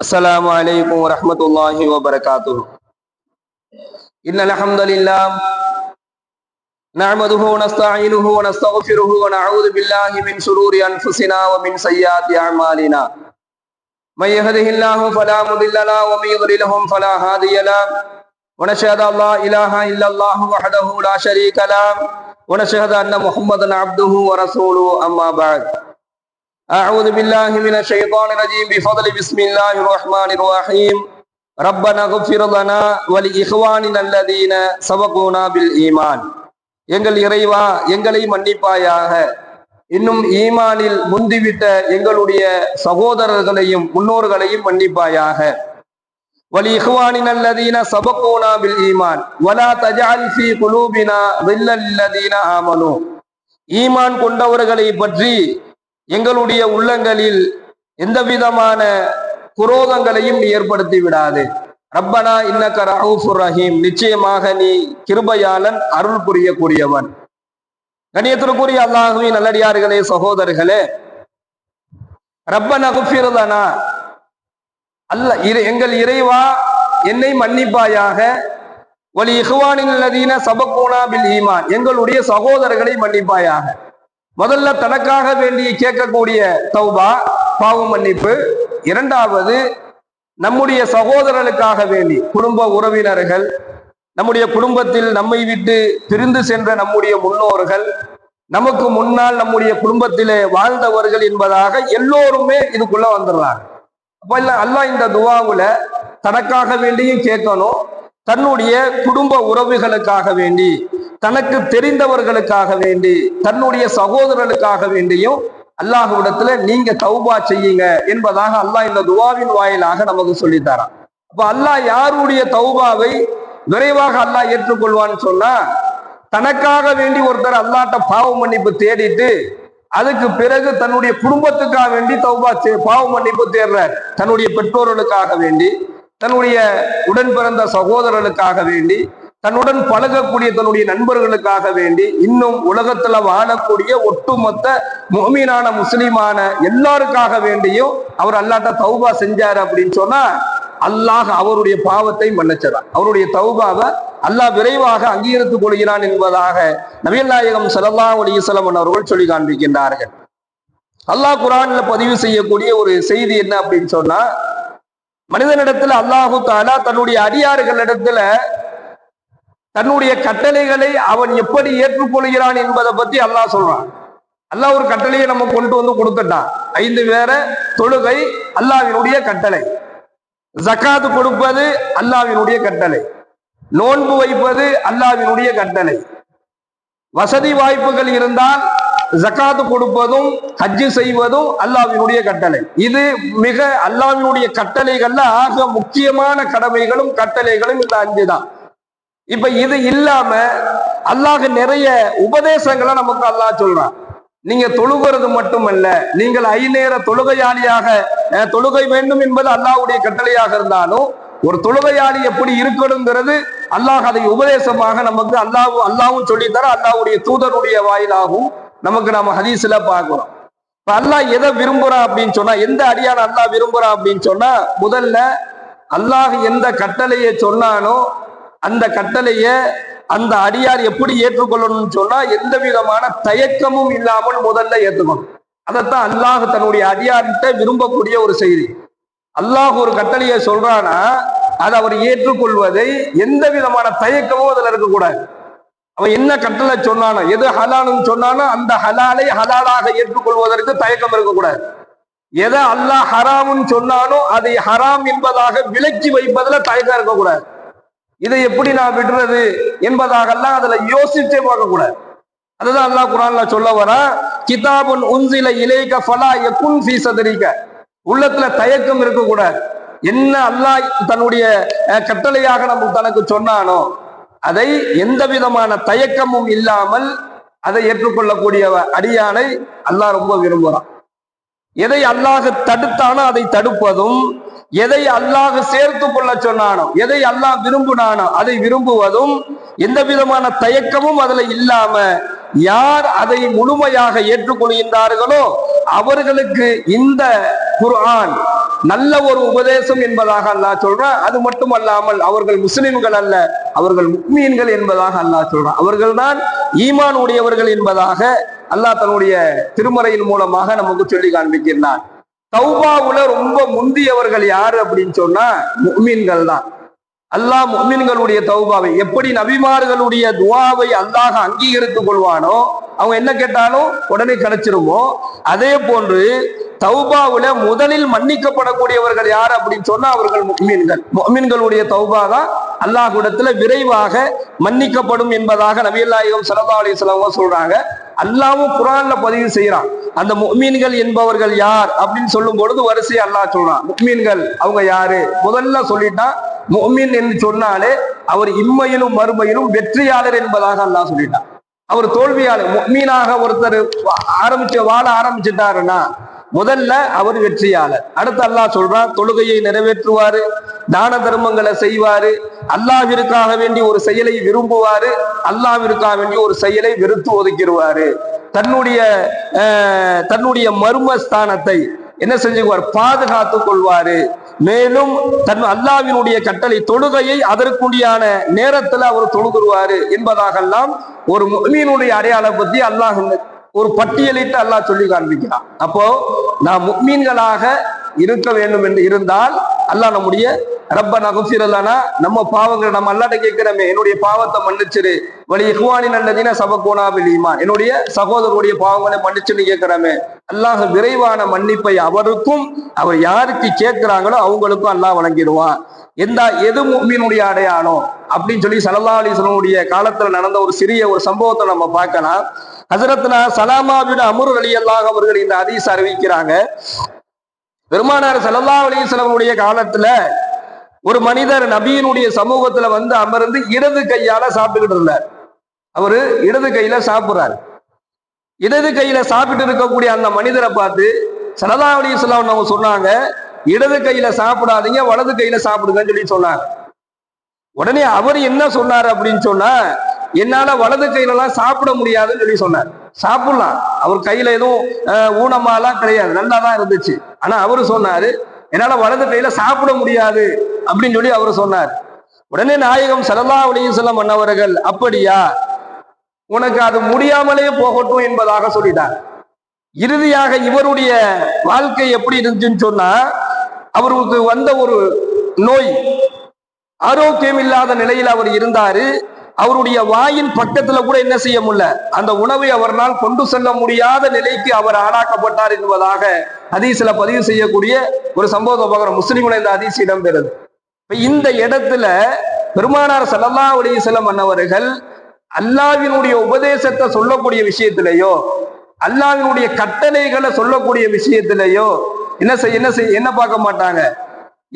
السلام عليكم ورحمة الله وبركاته. إن الحمد لله نعمده ونستعينه ونستغفره ونعوذ بالله من شرور أنفسنا ومن سيئات أعمالنا. من يهده الله فلا مضل له ومن يضللهم فلا هادي له. ونشهد أن لا إله إلا الله وحده لا شريك له. ونشهد أن محمدا عبده ورسوله أما بعد. أعوذ بالله من الشيطان الرجيم بفضل بسم الله الرحمن الرحيم ربنا اغفر لنا ولإخواننا الذين سبقونا بالإيمان எங்கள் இறைவா எங்களை மன்னிப்பாயாக இன்னும் ஈமானில் முந்திவிட்ட எங்களுடைய சகோதரர்களையும் முன்னோர்களையும் மன்னிப்பாயாக வலி இஹ்வானின் அல்லதீன சபகோனா பில் ஈமான் வலா தஜால் ஃபி குலூபினா வில்லல்லதீன ஆமனு ஈமான் கொண்டவர்களை பற்றி எங்களுடைய உள்ளங்களில் எந்த விதமான குரோதங்களையும் நீ ஏற்படுத்தி விடாது. ரப்பனா இன்னக்க ரஹூஃபுர் ரஹீம். நிச்சயமாக நீ கிருபையாளன் அருள் புரியக்கூடியவன். கணியத்திற்குரிய அல்லாஹுவின் நல்லடியார்களே சகோதரர்களே ரப்பன குஃபிரதனா அல்ல இரு எங்கள் இறைவா என்னை மன்னிப்பாயாக. ஒலி இஹ்வானின் அல்லதீன சபகோனா பில் ஈமான். எங்களுடைய சகோதரர்களை மன்னிப்பாயாக. முதல்ல தனக்காக வேண்டிய கேட்கக்கூடிய தௌபா பாவ மன்னிப்பு. இரண்டாவது நம்முடைய சகோதரர்களுக்காக வேண்டி குடும்ப உறவினர்கள் நம்முடைய குடும்பத்தில் நம்மை விட்டு பிரிந்து சென்ற நம்முடைய முன்னோர்கள் நமக்கு முன்னால் நம்முடைய குடும்பத்திலே வாழ்ந்தவர்கள் என்பதாக எல்லோருமே இதுக்குள்ள வந்துடுறாங்க. அப்ப இல்ல அல்லாஹ் இந்த துவாவுல தனக்காக வேண்டியும் கேட்கணும் தன்னுடைய குடும்ப உறவுகளுக்காக வேண்டி தனக்கு தெரிந்தவர்களுக்காக வேண்டி தன்னுடைய சகோதரர்களுக்காக வேண்டியும் அல்லாஹ்விடத்துல நீங்க தௌபா செய்யுங்க என்பதாக அல்லாஹ் இந்த துவாவின் வாயிலாக நமக்கு சொல்லித்தாரான் அப்ப அல்லாஹ் யாருடைய தௌபாவை விரைவாக அல்லாஹ் ஏற்றுக்கொள்வான்னு சொன்னா தனக்காக வேண்டி ஒருத்தர் அல்லாட்ட பாவ மன்னிப்பு தேடிட்டு அதுக்கு பிறகு தன்னுடைய குடும்பத்துக்காக வேண்டி தௌபா பாவ மன்னிப்பு தேடுறார். தன்னுடைய பெற்றோர்களுக்காக வேண்டி தன்னுடைய உடன் பிறந்த சகோதரர்களுக்காக வேண்டி தன்னுடன் பழகக்கூடிய தன்னுடைய நண்பர்களுக்காக வேண்டி இன்னும் உலகத்துல வாழக்கூடிய ஒட்டுமொத்த முகமீனான முஸ்லீமான எல்லாருக்காக வேண்டியும் அவர் அல்லாட்ட தௌபா செஞ்சாரு அப்படின்னு சொன்னா அல்லாஹ் அவருடைய பாவத்தை மன்னிச்சதான் அவருடைய தௌபாவை அல்லாஹ் விரைவாக அங்கீகரித்துக் கொள்கிறான் என்பதாக நபிகள் நாயகம் ஸல்லல்லாஹு அலைஹி அவர்கள் சொல்லி காண்பிக்கின்றார்கள். அல்லாஹ் குரான்ல பதிவு செய்யக்கூடிய ஒரு செய்தி என்ன அப்படின்னு சொன்னா மனிதனிடத்துல அல்லாஹு தாலா தன்னுடைய அடியார்களிடத்துல தன்னுடைய கட்டளைகளை அவன் எப்படி ஏற்றுக்கொள்கிறான் என்பதை பத்தி அல்லாஹ் சொல்றான். அல்லாஹ் ஒரு கட்டளையை நம்ம கொண்டு வந்து கொடுத்துட்டான். ஐந்து பேர தொழுகை அல்லாவினுடைய கட்டளை. ஜக்காத்து கொடுப்பது அல்லாவினுடைய கட்டளை. நோன்பு வைப்பது அல்லாவினுடைய கட்டளை. வசதி வாய்ப்புகள் இருந்தால் ஜக்காத்து கொடுப்பதும் ஹஜ்ஜு செய்வதும் அல்லாவினுடைய கட்டளை. இது மிக அல்லாவினுடைய கட்டளைகள்ல ஆக முக்கியமான கடமைகளும் கட்டளைகளும் இந்த அஞ்சு தான் இப்ப இது இல்லாம அல்லாஹ் நிறைய உபதேசங்களை நமக்கு அல்லாஹ் சொல்றான். நீங்க தொழுகிறது மட்டுமல்ல நீங்கள் ஐநேர தொழுகையாளியாக தொழுகை வேண்டும் என்பது அல்லாஹுடைய கட்டளையாக இருந்தாலும் ஒரு தொழுகையாளி எப்படி இருக்கணுங்கிறது அல்லாஹ் அதை உபதேசமாக நமக்கு அல்லாஹ் அல்லாவும் சொல்லித்தர அல்லாஹுடைய தூதருடைய வாயிலாகவும் நமக்கு நாம ஹதீஸ்ல பார்க்கிறோம். இப்ப அல்லாஹ் எதை விரும்புறான் அப்படின்னு சொன்னா எந்த அடியான அல்லாஹ் விரும்புறான் அப்படின்னு சொன்னா முதல்ல அல்லாஹ் எந்த கட்டளையை சொன்னானோ அந்த கட்டளைய அந்த அடியார் எப்படி ஏற்றுக்கொள்ளணும்னு சொன்னா எந்த விதமான தயக்கமும் இல்லாமல் முதல்ல ஏற்றுக்கணும். அதைத்தான் அல்லாஹ் தன்னுடைய அடியார்கிட்ட விரும்பக்கூடிய ஒரு செய்தி. அல்லாஹ் ஒரு கட்டளையை சொல்றானா அதை அவர் ஏற்றுக்கொள்வதை எந்த விதமான தயக்கமும் அதுல இருக்கக்கூடாது. அவன் என்ன கட்டளை சொன்னானோ எது ஹலாலுன்னு சொன்னானோ அந்த ஹலாலை ஹலாலாக ஏற்றுக்கொள்வதற்கு தயக்கம் இருக்கக்கூடாது. எதை அல்லாஹ் ஹராம்னு சொன்னானோ அதை ஹராம் என்பதாக விலக்கி வைப்பதுல தயக்கம் இருக்கக்கூடாது. இதை எப்படி நான் விடுறது என்பதாகலாம் அதுல யோசிச்சே பார்க்க கூடாது அதுதான் அல்லாஹ் குரான்ல சொல்ல வர கிதாபுன் உன்சில இலைக்க ஃபலா எக்குன் ஃபீ சதரிக்க உள்ளத்துல தயக்கம் இருக்கக்கூடாது. என்ன அல்லாஹ் தன்னுடைய அஹ், கட்டளையாக நம்ம தனக்கு சொன்னானோ அதை எந்த விதமான தயக்கமும் இல்லாமல் அதை ஏற்றுக்கொள்ளக்கூடிய அடியானை அல்லாஹ் ரொம்ப விரும்புகிறான் எதை அல்லாஹ் தடுத்தானோ அதை தடுப்பதும் எதை அல்லாஹ் சேர்த்து கொள்ள சொன்னானோ எதை அல்லாஹ் விரும்பினானோ அதை விரும்புவதும் எந்த விதமான தயக்கமும் அதுல இல்லாம யார் அதை முழுமையாக ஏற்றுக்கொள்கின்றார்களோ அவர்களுக்கு இந்த குர்ஆன் நல்ல ஒரு உபதேசம் என்பதாக அல்லாஹ் சொல்றான். அது மட்டும் அல்லாமல் அவர்கள் முஸ்லிம்கள் அல்ல அவர்கள் முக்மீன்கள் என்பதாக அல்லாஹ் சொல்றான். அவர்கள்தான் ஈமான் உடையவர்கள் என்பதாக அல்லாஹ் தன்னுடைய திருமறையின் மூலமாக நமக்கு சொல்லி காண்பிக்கின்றான். தௌபாவுல ரொம்ப முந்தியவர்கள் யாரு அப்படின்னு சொன்னா முக்மீன்கள் தான். அல்லாஹ் முக்மீன்களுடைய தௌபாவை எப்படி நபிமார்களுடைய துவாவை அல்லாஹ் அங்கீகரித்துக் கொள்வானோ அவங்க என்ன கேட்டாலும் உடனே கிடைச்சிருமோ அதே போன்று தௌபாவுல முதலில் மன்னிக்கப்படக்கூடியவர்கள் யார் அப்படின்னு சொன்னா அவர்கள் முக்மீன்கள். முக்மீன்களுடைய தௌபா தான் அல்லாஹுடத்துல விரைவாக மன்னிக்கப்படும் என்பதாக நபியல்லாயுகம் சல்லா அலிஸ்லாம் சொல்றாங்க. அல்லாவும் குரான்ல பதிவு செய்யறான் அந்த முக்மீன்கள் என்பவர்கள் யார் அப்படின்னு சொல்லும் பொழுது வரிசையை அல்லாஹ் சொல்றான். முக்மீன்கள் அவங்க யாரு? முதல்ல சொல்லிட்டான் முக்மீன் என்று சொன்னாலே அவர் இம்மையிலும் மறுமையிலும் வெற்றியாளர் என்பதாக அல்லாஹ் சொல்லிட்டான். அவர் தோல்வியாளர் முக்மீனாக ஒருத்தர் ஆரம்பிச்சு வாழ ஆரம்பிச்சுட்டாருன்னா முதல்ல அவர் வெற்றியாளர். அடுத்து அல்லாஹ் சொல்றான் தொழுகையை நிறைவேற்றுவாரு தான தர்மங்களை செய்வாரு அல்லாவிற்காக வேண்டி ஒரு செயலை விரும்புவாரு அல்லாவிற்காக வேண்டி ஒரு செயலை வெறுத்து ஒதுக்கிடுவாரு. தன்னுடைய தன்னுடைய மர்ம ஸ்தானத்தை என்ன செஞ்சுக்குவார்? பாதுகாத்து கொள்வாரு. மேலும் தன் அல்லாவினுடைய கட்டளை தொழுகையை அதற்குண்டியான நேரத்துல அவர் தொழுகுருவாரு என்பதாகலாம் ஒரு மீனுடைய அடையாளம் பத்தி அல்லாஹ் ஒரு பட்டியலிட்டு அல்லாஹ் சொல்லி காண்பிக்கிறான். அப்போ நாம் முக்மீன்களாக இருக்க வேண்டும் என்று இருந்தால் அல்லாஹ் நம்முடைய ரப்ப நகுசிரலானா நம்ம பாவங்களை நம்ம அல்லாட்ட கேட்கிறோமே என்னுடைய பாவத்தை மன்னிச்சிரு. வழி இஹ்வானி நல்லதின சபகோனா ஈமான். என்னுடைய சகோதரனுடைய பாவங்களை மன்னிச்சுன்னு கேட்கிறோமே அல்லாஹ் விரைவான மன்னிப்பை அவருக்கும் அவர் யாருக்கு கேட்கிறாங்களோ அவங்களுக்கும் அல்லாஹ் வழங்கிடுவான். எந்த எது மீனுடைய அடையாளம்? அப்படின்னு சொல்லி சல்லா அலிஸ்வனுடைய காலத்துல நடந்த ஒரு சிறிய ஒரு சம்பவத்தை நம்ம பார்க்கலாம். ஹசரத்னா சலாமாவின் அமுர் அலி அல்லாஹ் அவர்கள் இந்த அதிச அறிவிக்கிறாங்க. பெருமானார் சல்லா அலிஸ்லமுடைய காலத்துல ஒரு மனிதர் நபியினுடைய சமூகத்துல வந்து அமர்ந்து இடது கையால சாப்பிட்டுக்கிட்டு இருந்தார். அவரு இடது கையில சாப்பிடுறாரு. இடது கையில சாப்பிட்டு இருக்கக்கூடிய அந்த மனிதரை பார்த்து சலதா அலி இஸ்லாம் அவங்க சொன்னாங்க இடது கையில சாப்பிடாதீங்க வலது கையில சாப்பிடுங்கன்னு சொல்லி சொன்னாங்க. உடனே அவர் என்ன சொன்னார் அப்படின்னு சொன்னா என்னால வலது கையிலலாம் சாப்பிட முடியாதுன்னு சொல்லி சொன்னார். சாப்பிடலாம். அவர் கையில எதுவும் ஊனமாலாம் கிடையாது. நல்லா தான் இருந்துச்சு. ஆனா அவரு சொன்னாரு என்னால வலது கையில சாப்பிட முடியாது. அப்படின்னு சொல்லி அவர் சொன்னார். உடனே நாயகம் சலல்லா அலிசல்லம் மன்னவர்கள் அப்படியா? உனக்கு அது முடியாமலே போகட்டும் என்பதாக சொல்லிட்டார். இறுதியாக இவருடைய வாழ்க்கை எப்படி இருந்துச்சுன்னு சொன்னா அவருக்கு வந்த ஒரு நோய் ஆரோக்கியம் இல்லாத நிலையில் அவர் இருந்தாரு. அவருடைய வாயின் பக்கத்துல கூட என்ன செய்ய முடியல? அந்த உணவை அவரால் கொண்டு செல்ல முடியாத நிலைக்கு அவர் ஆளாக்கப்பட்டார் என்பதாக ஹதீஸ்ல பதிவு செய்யக்கூடிய ஒரு சம்பவத்தை பார்க்கிறோம். முஸ்லீம்ல இந்த ஹதீஸ் இடம்பெறுது. இந்த இடத்துல பெருமானார் சல்லா அலி செல்லம் அன்னவர்கள் அல்லாவினுடைய உபதேசத்தை சொல்லக்கூடிய விஷயத்திலேயோ அல்லாவினுடைய கட்டளைகளை சொல்லக்கூடிய விஷயத்திலேயோ என்ன செய்ய என்ன செய்ய என்ன பார்க்க மாட்டாங்க?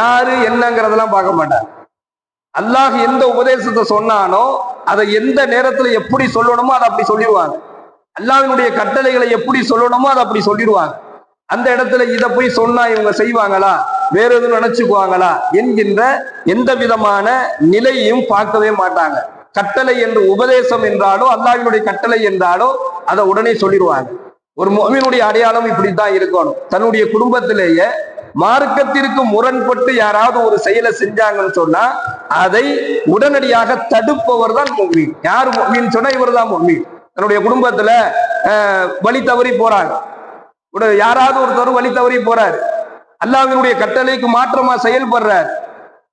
யாரு என்னங்கிறதெல்லாம் பார்க்க மாட்டாங்க. அல்லாஹ் எந்த உபதேசத்தை சொன்னானோ அதை எந்த நேரத்துல எப்படி சொல்லணுமோ அதை அப்படி சொல்லிடுவாங்க. அல்லாவினுடைய கட்டளைகளை எப்படி சொல்லணுமோ அதை அப்படி சொல்லிடுவாங்க. அந்த இடத்துல இதை போய் சொன்னா இவங்க செய்வாங்களா? வேற எதுவும் நினைச்சுக்குவாங்களா? என்கின்ற எந்த விதமான நிலையும் பார்க்கவே மாட்டாங்க. கட்டளை என்று உபதேசம் என்றாலோ அல்லாவினுடைய கட்டளை என்றாலோ அதை உடனே சொல்லிடுவாங்க. ஒரு மோமினுடைய அடையாளம் இப்படித்தான் இருக்கணும். தன்னுடைய குடும்பத்திலேயே மார்க்கத்திற்கு முரண்பட்டு யாராவது ஒரு செயலை செஞ்சாங்கன்னு சொன்னா அதை உடனடியாக தடுப்பவர் தான் மொம்மீன் யார் மொம்மீன் சொன்னா இவர் தான் மொம்மீன் தன்னுடைய குடும்பத்துல வழி தவறி போறாங்க. யாராவது ஒருத்தர் வழி தவறி போறாரு. அல்லாவினுடைய கட்டளைக்கு மாற்றமா செயல்படுறாரு.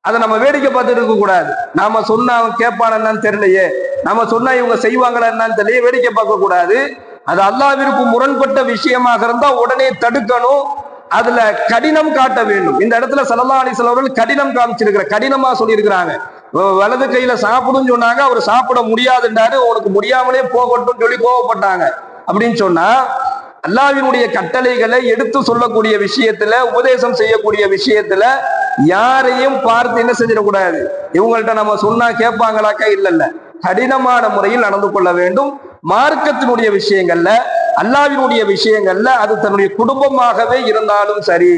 அதை நம்ம வேடிக்கை பார்த்துட்டு இருக்க கூடாது. நாம சொன்னா அவன் கேட்பான் என்னன்னு தெரியலையே. நம்ம சொன்னா இவங்க செய்வாங்களா என்னன்னு தெரியலையே. வேடிக்கை பார்க்க கூடாது. அது அல்லாவிற்கு முரண்பட்ட விஷயமாக இருந்தா உடனே தடுக்கணும். அதுல கடினம் காட்ட வேண்டும். இந்த இடத்துல சல்லா அலிஸ்லாம் அவர்கள் கடினம் காமிச்சிருக்கிற கடினமா சொல்லியிருக்கிறாங்க. வலது கையில சாப்பிடும் சொன்னாங்க அவர் சாப்பிட முடியாதுன்றாரு உனக்கு முடியாமலே போகட்டும் சொல்லி கோவப்பட்டாங்க. அப்படின்னு சொன்னா அல்லாவினுடைய கட்டளைகளை எடுத்து சொல்லக்கூடிய விஷயத்துல உபதேசம் செய்யக்கூடிய விஷயத்துல யாரையும் பார்த்து என்ன செஞ்சிடக்கூடாது? இவங்கள்ட்ட நம்ம சொன்னா கேட்பாங்களாக்கா? இல்ல இல்ல கடினமான முறையில் நடந்து கொள்ள வேண்டும். மார்க்கத்தினுடைய விஷயங்கள்ல அல்லாவினுடைய விஷயங்கள்ல அது தன்னுடைய குடும்பமாகவே இருந்தாலும் சரி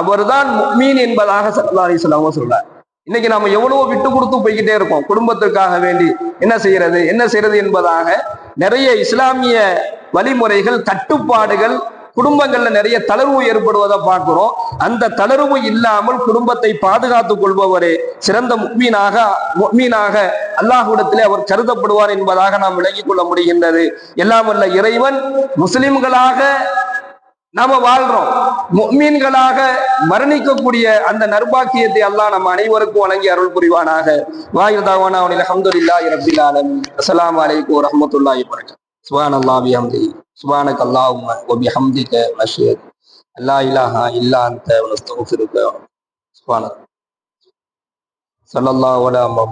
அவர்தான் மீன் என்பதாக சல்லா அலிஸ்லாமோ சொல்றார். இன்னைக்கு நாம எவ்வளவோ விட்டு கொடுத்து போய்கிட்டே இருக்கோம். குடும்பத்திற்காக வேண்டி என்ன செய்யறது என்ன செய்யறது என்பதாக நிறைய இஸ்லாமிய வழிமுறைகள் கட்டுப்பாடுகள் குடும்பங்கள்ல நிறைய தளர்வு ஏற்படுவதை பார்க்கிறோம். அந்த தளர்வு இல்லாமல் குடும்பத்தை பாதுகாத்துக் கொள்பவரே சிறந்த முக்மீனாக முக்மீனாக அல்லாஹுடத்திலே அவர் கருதப்படுவார் என்பதாக நாம் விளங்கிக் கொள்ள முடிகின்றது. எல்லாம் அல்ல இறைவன் முஸ்லிம்களாக நாம வாழ்றோம். மீன்களாக மரணிக்கக்கூடிய அந்த நர்பாக்கியத்தை அல்லாஹ் நம்ம அனைவருக்கும் வழங்கி அருள் புரிவானாக. வாயுதாவான அவனில் அஹமதுல்லாஹி ரப்பில் ஆலமீன். அஸ்ஸலாமு அலைக்கும் வரஹ்மத்துல்லாஹி வபரகாத்துஹு சுபான் அஹமதி سبحانك اللهم وبحمدك نشهد لا إله إلا أنت ونستغفرك سبحانك صلى الله على محمد